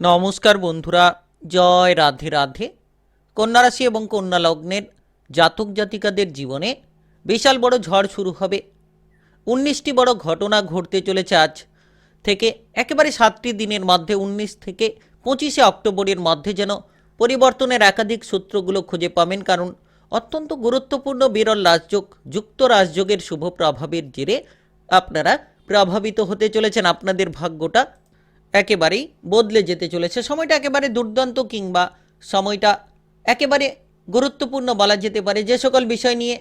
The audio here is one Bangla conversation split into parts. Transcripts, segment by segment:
নমস্কার বন্ধুরা, জয় রাধে রাধে। কন্যা রাশি এবং কন্যা লগ্নের জাতক জাতিকাদের জীবনে বিশাল বড় ঝড় শুরু হবে। উনিশটি বড় ঘটনা ঘটতে চলেছে আজ থেকে একেবারে সাতটি দিনের মধ্যে, উনিশ থেকে পঁচিশে অক্টোবরের মধ্যে যেন পরিবর্তনের একাধিক সূত্রগুলো খুঁজে পাবেন, কারণ অত্যন্ত গুরুত্বপূর্ণ বিরল রাজযোগ, যুক্ত রাজযোগের শুভ প্রভাবের জেরে আপনারা প্রভাবিত হতে চলেছেন। আপনাদের ভাগ্যটা একেবারেই বদলে যেতে চলেছে। সময়টা একেবারে দুর্দান্ত কিংবা সময়টা একেবারে গুরুত্বপূর্ণ বলা যেতে পারে। যে সকল বিষয় নিয়ে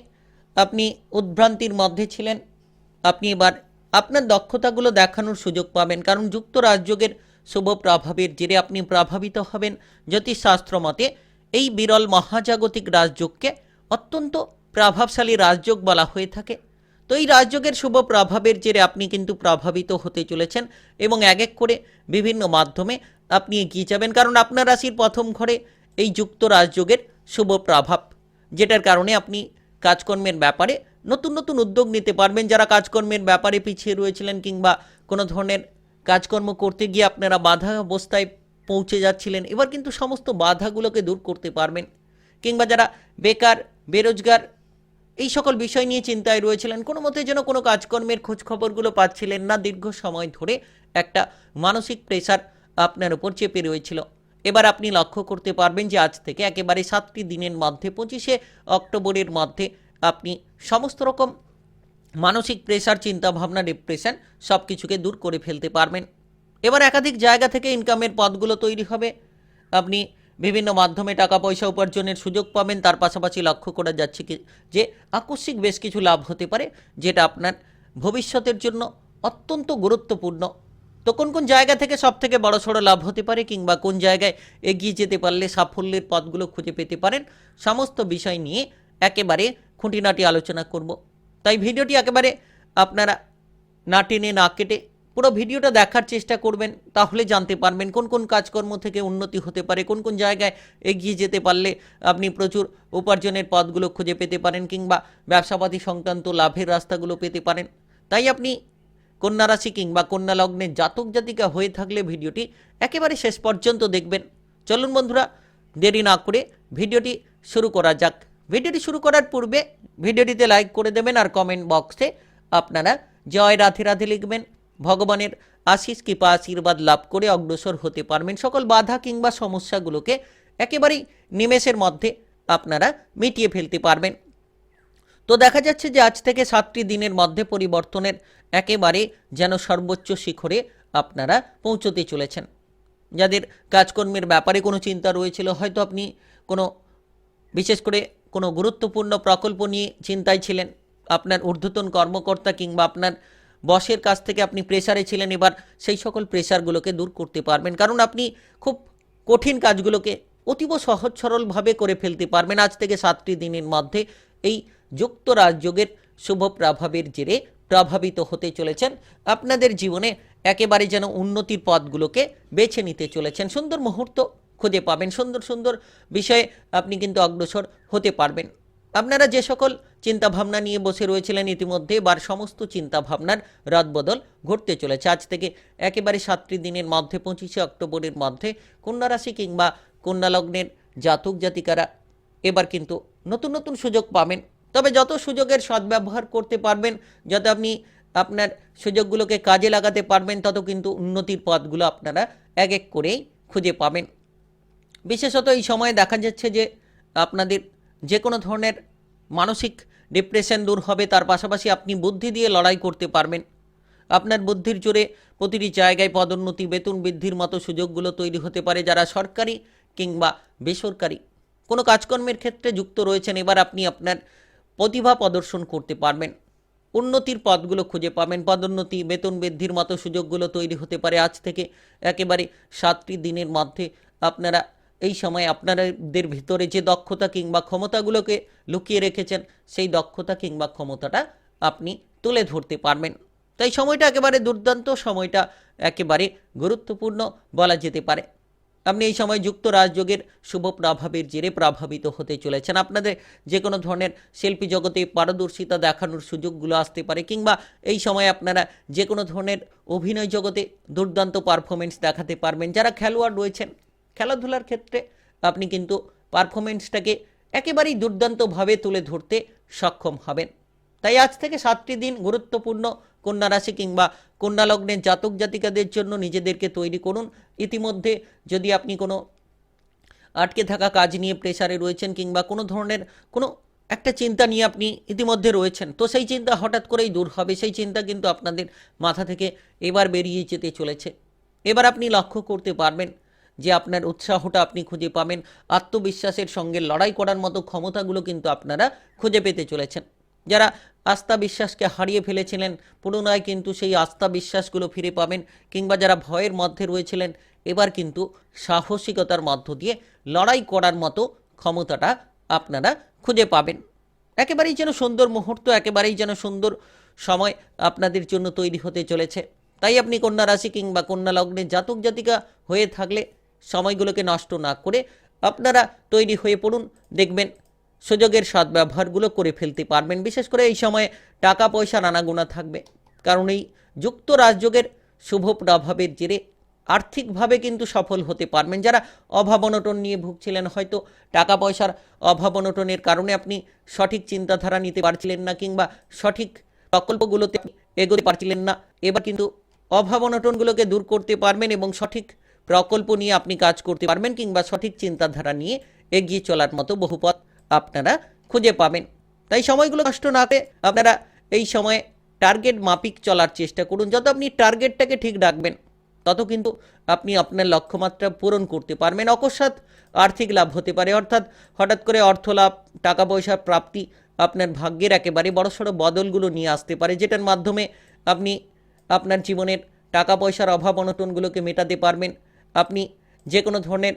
আপনি উদ্ভ্রান্তির মধ্যে ছিলেন, আপনি এবার আপনার দক্ষতাগুলো দেখানোর সুযোগ পাবেন। কারণ যুক্ত রাজযোগের শুভ প্রভাবের জেরে আপনি প্রভাবিত হবেন জ্যোতিষশাস্ত্র মতে, এই বিরল মহাজাগতিক রাজযোগকে অত্যন্ত প্রভাবশালী রাজযোগ বলা হয়ে থাকে। তো এই রাজযোগের শুভ প্রভাবের জেরে আপনি কিন্তু প্রভাবিত হতে চলেছেন এবং এক এক করে বিভিন্ন মাধ্যমে আপনি এগিয়ে যাবেন। কারণ আপনার রাশির প্রথম ঘরে এই যুক্ত রাজযোগের শুভ প্রভাব, যেটার কারণে আপনি কাজকর্মের ব্যাপারে নতুন নতুন উদ্যোগ নিতে পারবেন। যারা কাজকর্মের ব্যাপারে পিছিয়ে রয়েছিলেন কিংবা কোনো ধরনের কাজকর্ম করতে গিয়ে আপনারা বাধা অবস্থায় পৌঁছে যাচ্ছিলেন, এবার কিন্তু সমস্ত বাধাগুলোকে দূর করতে পারবেন। কিংবা যারা বেকার, বেরোজগার এই সকল বিষয় নিয়ে চিন্তায় রয়েছিলেন। কোনো মতে যেন কোনো কাজকর্মের খোঁজ খবরগুলো পাচ্ছিলেন না। দীর্ঘ সময় ধরে একটা মানসিক প্রেশার আপনার উপর চেপে রয়েছিল। এবার আপনি লক্ষ্য করতে পারবেন যে আজ থেকে একেবারে সাতটি দিনের মধ্যে, পঁচিশে অক্টোবরের মধ্যে আপনি সমস্ত রকম মানসিক প্রেশার চিন্তাভাবনা ডিপ্রেশন সব কিছুকে দূর করে ফেলতে পারবেন। এবার একাধিক জায়গা থেকে ইনকামের পথগুলো তৈরি হবে। আপনি বিভিন্ন মাধ্যমে টাকা পয়সা উপার্জনের সুযোগ পাবেন। তার পাশাপাশি লক্ষ্য করা যাচ্ছে কি, যে আকস্মিক বেশ কিছু লাভ হতে পারে, যেটা আপনার ভবিষ্যতের জন্য অত্যন্ত গুরুত্বপূর্ণ। তো কোন কোন জায়গা থেকে সব থেকে বড় সড়ো লাভ হতে পারে কিংবা কোন জায়গায় এগিয়ে যেতে পারলে সাফল্যের পথগুলো খুঁজে পেতে পারেন, সমস্ত বিষয় নিয়ে একেবারে খুঁটিনাটি আলোচনা করব। তাই ভিডিওটি একেবারে আপনারা না টেনে না কেটে পুরো ভিডিওটা দেখার চেষ্টা করবেন, তাহলে জানতে পারবেন কোন কোন কাজকর্ম থেকে উন্নতি হতে পারে, কোন কোন জায়গায় এগিয়ে যেতে পারলে আপনি প্রচুর উপার্জনের পথগুলো খুঁজে পেতে পারেন কিংবা ব্যবসাপাতি সংক্রান্ত লাভের রাস্তাগুলো পেতে পারেন। তাই আপনি কন্যা রাশি কিংবা কন্যা লগ্নের জাতক জাতিকা হয়ে থাকলে ভিডিওটি একেবারে শেষ পর্যন্ত দেখবেন। চলুন বন্ধুরা, দেরি না করে ভিডিওটি শুরু করা যাক। ভিডিওটি শুরু করার পূর্বে ভিডিওটিতে লাইক করে দেবেন আর কমেন্ট বক্সে আপনারা জয় রাধে রাধে লিখবেন। ভগবানের আশিস কৃপা আশীর্বাদ লাভ করে অগ্রসর হতে পারবেন সকল বাধা কিংবা সমস্যাগুলোকে একেবারেই নিমেষের মধ্যে আপনারা মিটিয়ে ফেলতে পারবেন। তো দেখা যাচ্ছে যে আজ থেকে সাতটি দিনের মধ্যে পরিবর্তনের একেবারে যেন সর্বোচ্চ শিখরে আপনারা পৌঁছতে চলেছেন। যাদের কাজকর্মের ব্যাপারে কোনো চিন্তা রয়েছিল, হয়তো আপনি কোনো বিশেষ করে কোনো গুরুত্বপূর্ণ প্রকল্প নিয়ে চিন্তায় ছিলেন, আপনার ঊর্ধ্বতন কর্মকর্তা কিংবা আপনার বসের কাছ থেকে আপনি প্রেসারে ছিলেন, এবার সেই সকল প্রেসারগুলোকে দূর করতে পারবেন। কারণ আপনি খুব কঠিন কাজগুলোকে অতীব সহজ সরলভাবে করে ফেলতে পারবেন আজ থেকে সাতটি দিনের মধ্যে। এই যুক্ত রাজযোগের শুভ প্রভাবের জেরে প্রভাবিত হতে চলেছেন। আপনাদের জীবনে একেবারে যেন উন্নতির পথগুলোকে বেছে নিতে চলেছেন। সুন্দর মুহূর্ত খুঁজে পাবেন। সুন্দর সুন্দর বিষয়ে আপনি কিন্তু অগ্রসর হতে পারবেন। আপনারা যে সকল চিন্তাভাবনা নিয়ে বসে রয়েছিলেন ইতিমধ্যে এবার সমস্ত চিন্তাভাবনার রদবদল ঘটতে চলেছে, আজ থেকে একেবারে সাতটি দিনের মধ্যে, পঁচিশে অক্টোবরের মধ্যে কন্যা রাশি কিংবা কন্যা লগ্নের জাতক জাতিকারা এবার কিন্তু নতুন নতুন সুযোগ পাবেন। তবে যত সুযোগের সদ্ব্যবহার করতে পারবেন, যত আপনি আপনার সুযোগগুলোকে কাজে লাগাতে পারবেন, তত কিন্তু উন্নতির পথগুলো আপনারা এক এক করেই খুঁজে পাবেন। বিশেষত এই সময়ে দেখা যাচ্ছে যে আপনাদের যে কোনো ধরনের মানসিক ডিপ্রেশন দূর হবে, তার পাশাপাশি আপনি বুদ্ধি দিয়ে লড়াই করতে পারবেন। আপনার বুদ্ধির জোরে প্রতিটি জায়গায় পদোন্নতি, বেতন বৃদ্ধির মতো সুযোগগুলো তৈরি হতে পারে যারা সরকারি কিংবা বেসরকারি। কোনো কাজকর্মের ক্ষেত্রে যুক্ত রয়েছেন, এবার আপনি আপনার প্রতিভা প্রদর্শন করতে পারবেন। উন্নতির পথগুলো খুঁজে পাবেন, পদোন্নতি, বেতন বৃদ্ধির মতো সুযোগগুলো তৈরি হতে পারে। আজ থেকে একেবারে সাতটি দিনের মধ্যে আপনারা এই সময় আপনাদের ভিতরে যে দক্ষতা কিংবা ক্ষমতাগুলোকে লুকিয়ে রেখেছেন, সেই দক্ষতা কিংবা ক্ষমতাটা আপনি তুলে ধরতে পারবেন। তাই সময়টা একেবারে দুর্দান্ত, সময়টা একেবারে গুরুত্বপূর্ণ বলা যেতে পারে। আপনি এই সময় যুক্ত রাজযোগের শুভ প্রভাবের জেরে প্রভাবিত হতে চলেছেন। আপনাদের যে কোনো ধরনের শিল্পী জগতে পারদর্শিতা দেখানোর সুযোগগুলো আসতে পারে, কিংবা এই সময় আপনারা যে কোনো ধরনের অভিনয় জগতে দুর্দান্ত পারফরমেন্স দেখাতে পারবেন। যারা খেলোয়াড় রয়েছেন খেলাধুলার ক্ষেত্রে আপনি কিন্তু পারফরমেন্সটাকে একেবারেই দুর্দান্তভাবে তুলে ধরতে সক্ষম হবেন। তাই আজ থেকে সাতটি দিন গুরুত্বপূর্ণ কন্যা রাশি কিংবা কন্যা লগ্নের জাতক জাতিকাদের জন্য নিজেদেরকে তৈরি করুন। ইতিমধ্যে যদি আপনি কোনো আটকে থাকা কাজ নিয়ে প্রেসারে রয়েছেন কিংবা কোনো ধরনের কোনো একটা চিন্তা নিয়ে আপনি ইতিমধ্যে রয়েছেন, তো সেই চিন্তা হঠাৎ করেই দূর হবে। সেই চিন্তা কিন্তু আপনাদের মাথা থেকে এবার বেরিয়ে যেতে চলেছে। এবার আপনি লক্ষ্য করতে পারবেন যে আপনার উৎসাহটা আপনি খুঁজে পাবেন, আত্মবিশ্বাসের সঙ্গে লড়াই করার মতো ক্ষমতাগুলো কিন্তু আপনারা খুঁজে পেতে চলেছেন। যারা আস্থা বিশ্বাসকে হারিয়ে ফেলেছিলেন, পুনরায় কিন্তু সেই আস্থা বিশ্বাসগুলো ফিরে পাবেন কিংবা যারা ভয়ের মধ্যে রয়েছিলেন, এবার কিন্তু সাহসিকতার মধ্য দিয়ে লড়াই করার মতো ক্ষমতাটা আপনারা খুঁজে পাবেন। একেবারেই যেন সুন্দর মুহূর্ত, একেবারেই যেন সুন্দর সময় আপনাদের জন্য তৈরি হতে চলেছে। তাই আপনি কন্যা রাশি কিংবা কন্যা লগ্নে জাতক জাতিকা হয়ে থাকলে সময়গুলোকে নষ্ট না করে আপনারা তৈরি হয়ে পড়ুন। দেখবেন সুযোগের সদ্ব্যবহারগুলো করে ফেলতে পারবেন। বিশেষ করে এই সময়ে টাকা পয়সা নানাগুণা থাকবে। কারণ এই যুক্ত রাজযোগের শুভ প্রভাবের জেরে আর্থিকভাবে কিন্তু সফল হতে পারবেন। যারা অভাব অনটন নিয়ে ভুগছিলেন, হয়তো টাকা পয়সার অভাব অনটনের কারণে আপনি সঠিক চিন্তাধারা নিতে পারছিলেন না কিংবা সঠিক প্রকল্পগুলোতে এগোতে পারছিলেন না। এবার কিন্তু অভাব অনটনগুলোকে দূর করতে পারবেন এবং সঠিক প্রকল্প নিয়ে আপনি কাজ করতে পারবেন কিংবা সঠিক চিন্তাধারা নিয়ে এগিয়ে চলার মতো বহু পথ আপনারা খুঁজে পাবেন। তাই সময়গুলো নষ্ট না করে আপনারা এই সময়ে টার্গেট মাপিক চলার চেষ্টা করুন। যত আপনি টার্গেটটাকে ঠিক রাখবেন, তত কিন্তু আপনি আপনার লক্ষ্যমাত্রা পূরণ করতে পারবেন। অকস্মাৎ আর্থিক লাভ হতে পারে, অর্থাৎ হঠাৎ করে অর্থ লাভ, টাকা পয়সার প্রাপ্তি আপনার ভাগ্যের একেবারে বড়সড় বদলগুলো নিয়ে আসতে পারে, যেটার মাধ্যমে আপনি আপনার জীবনের টাকা পয়সার অভাব অনটনগুলোকে মেটাতে পারবেন। আপনি যে কোনো ধরনের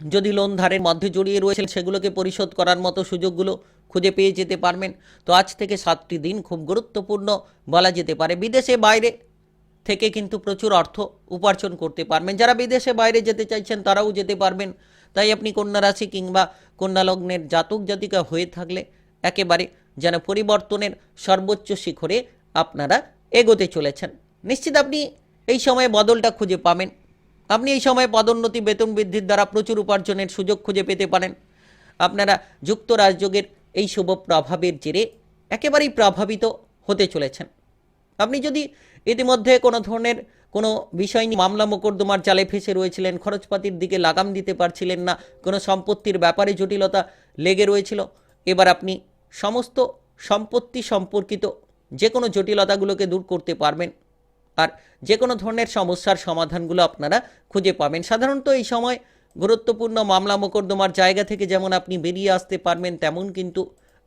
যদি লোন ধারের মধ্যে জড়িয়ে রয়েছেন সেগুলোকে পরিশোধ করার মতো সুযোগগুলো খুঁজে পেয়ে যেতে পারবেন। তো আজ থেকে সাতটি দিন খুব গুরুত্বপূর্ণ বলা যেতে পারে। বিদেশে বাইরে থেকে কিন্তু প্রচুর অর্থ উপার্জন করতে পারবেন। যারা বিদেশে বাইরে যেতে চাইছেন, তারাও যেতে পারবেন। তাই আপনি কন্যা রাশি কিংবা কন্যা লগ্নের জাতক জাতিকা হয়ে থাকলে একেবারে যেন পরিবর্তনের সর্বোচ্চ শিখরে আপনারা এগোতে চলেছেন। নিশ্চিত আপনি এই সময়ে বদলটা খুঁজে পাবেন। আপনি এই সময় পদোন্নতি, বেতন বৃদ্ধির দ্বারা প্রচুর উপার্জনের সুযোগ খুঁজে পেতে পারেন। আপনারা যুক্ত রাজযোগের এই শুভ প্রভাবের জেরে একেবারেই প্রভাবিত হতে চলেছেন। আপনি যদি ইতিমধ্যে কোনো ধরনের কোনো বিষয় নিয়ে মামলা মোকদ্দমার জালে ফেসে রয়েছিলেন, খরচপাতির দিকে লাগাম দিতে পারছিলেন না, কোনো সম্পত্তির ব্যাপারে জটিলতা লেগে রয়েছিল, এবার আপনি সমস্ত সম্পত্তি সম্পর্কিত যে কোনো জটিলতাগুলোকে দূর করতে পারবেন। আর যে কোনো ধরনের সমস্যার সমাধানগুলো আপনারা খুঁজে পাবেন। সাধারণত এই সময় গুরুত্বপূর্ণ মামলা মোকদ্দমার জায়গা থেকে যেমন আপনি বেরিয়ে আসতে পারবেন, তেমন কিন্তু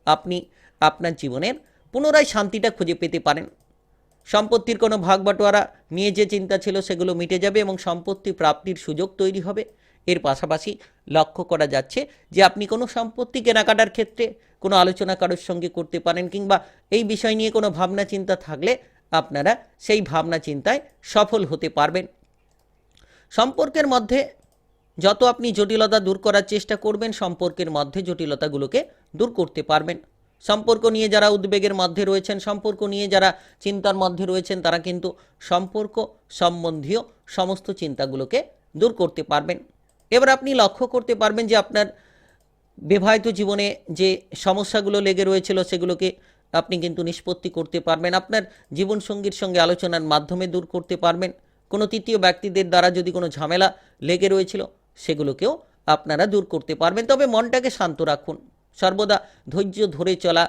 আপনি আপনার জীবনের পুনরায় শান্তিটা খুঁজে পেতে পারেন। সম্পত্তির কোনো ভাগ বাটোয়ারা নিয়ে যে চিন্তা ছিল সেগুলো মিটে যাবে এবং সম্পত্তি প্রাপ্তির সুযোগ তৈরি হবে। এর পাশাপাশি লক্ষ্য করা যাচ্ছে যে আপনি কোনো সম্পত্তি কেনাকাটার ক্ষেত্রে কোনো আলোচনা কারোর সঙ্গে করতে পারেন কিংবা এই বিষয় নিয়ে কোনো ভাবনা চিন্তা থাকলে আপনারা সেই ভাবনা চিন্তায় সফল হতে পারবেন। সম্পর্কের মধ্যে যত আপনি জটিলতা দূর করার চেষ্টা করবেন, সম্পর্কের মধ্যে জটিলতাগুলোকে দূর করতে পারবেন। সম্পর্ক নিয়ে যারা উদ্বেগের মধ্যে রয়েছেন, সম্পর্ক নিয়ে যারা চিন্তার মধ্যে রয়েছেন, তারা কিন্তু সম্পর্ক সম্বন্ধীয় সমস্ত চিন্তাগুলোকে দূর করতে পারবেন। এবার আপনি লক্ষ্য করতে পারবেন যে আপনার বিবাহিত জীবনে যে সমস্যাগুলো লেগে রয়েছিল, সেগুলোকে আপনি কিন্তু নিষ্পত্তি করতে পারবেন। আপনার জীবনসঙ্গীর সঙ্গে আলোচনার মাধ্যমে দূর করতে পারবেন। কোনো তৃতীয় ব্যক্তিদের দ্বারা যদি কোনো ঝামেলা লেগে রয়েছিল, সেগুলোকেও আপনারা দূর করতে পারবেন। তবে মনটাকে শান্ত রাখুন। সর্বদা ধৈর্য ধরে চলা,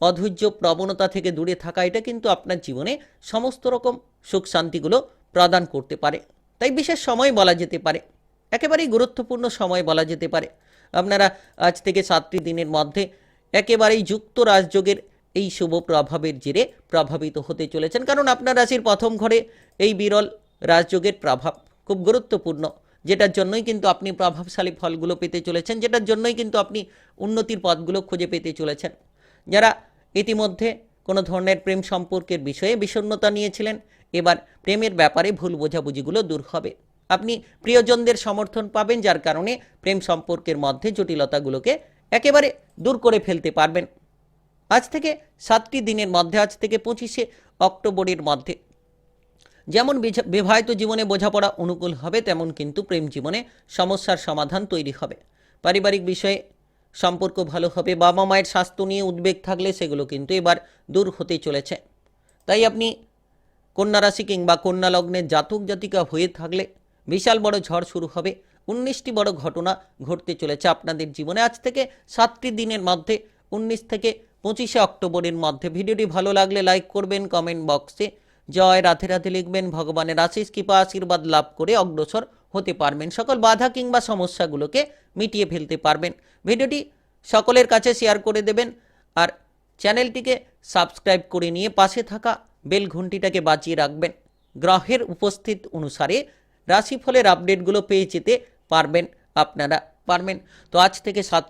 অধৈর্য প্রবণতা থেকে দূরে থাকা, এটা কিন্তু আপনার জীবনে সমস্ত রকম সুখ শান্তিগুলো প্রদান করতে পারে। তাই বিশেষ সময় বলা যেতে পারে। একেবারেই গুরুত্বপূর্ণ সময় বলা যেতে পারে। আপনারা আজ থেকে সাতটি দিনের মধ্যে একেবারেই যুক্ত রাজযোগের এই শুভ প্রভাবের জেরে প্রভাবিত হতে চলেছেন। কারণ আপনার রাশির প্রথম ঘরে এই বিরল রাজযোগের প্রভাব খুব গুরুত্বপূর্ণ, যেটার জন্যই কিন্তু আপনি প্রভাবশালী ফলগুলো পেতে চলেছেন, যেটার জন্যই কিন্তু আপনি উন্নতির পথগুলো খুঁজে পেতে চলেছেন। যারা ইতিমধ্যে কোনো ধরনের প্রেম সম্পর্কের বিষয়ে বিষণ্ণতা নিয়েছিলেন, এবার প্রেমের ব্যাপারে ভুল বোঝাবুঝিগুলো দূর হবে। আপনি প্রিয়জনদের সমর্থন পাবেন, যার কারণে প্রেম সম্পর্কের মধ্যে জটিলতাগুলোকে একেবারে দূর করে ফেলতে পারবেন। আজ থেকে সাতটি দিনের মধ্যে, আজ থেকে পঁচিশে অক্টোবরের মধ্যে। যেমন বিবাহিত জীবনে বোঝাপড়া অনুকূল হবে, তেমন কিন্তু প্রেম জীবনে সমস্যার সমাধান তৈরি হবে। পারিবারিক বিষয়ে সম্পর্ক ভালো হবে, বাবা মায়ের স্বাস্থ্য নিয়ে উদ্বেগ থাকলে সেগুলো কিন্তু এবার দূর হতে চলেছে। তাই আপনি কন্যা রাশি কিংবা কন্যা লগ্নের জাতক জাতিকা হয়ে থাকলে বিশাল বড় ঝড় শুরু হবে। উনিশটি বড় ঘটনা ঘটতে চলেছে আপনাদের জীবনে। আজ থেকে সাতটি দিনের মধ্যে, উনিশ থেকে পঁচিশে অক্টোবরের মধ্যে। ভিডিওটি ভালো লাগলে লাইক করবেন, কমেন্ট বক্সে। জয় রাধে রাধে লিখবেন, ভগবানের আশিস কৃপা, আশীর্বাদ লাভ করে অগ্রসর হতে পারবেন। সকল বাধা কিংবা সমস্যাগুলোকে মিটিয়ে ফেলতে পারবেন। ভিডিওটি সকলের কাছে শেয়ার করে দেবেন আর চ্যানেলটিকে সাবস্ক্রাইব করে নিয়ে পাশে থাকা বেল ঘন্টিটাকে বাঁচিয়ে রাখবেন। গ্রহের উপস্থিত অনুসারে রাশিফলের আপডেটগুলো পেয়ে যেতে পারবেন, আপনারা পারবেন। তো আজ থেকে সাত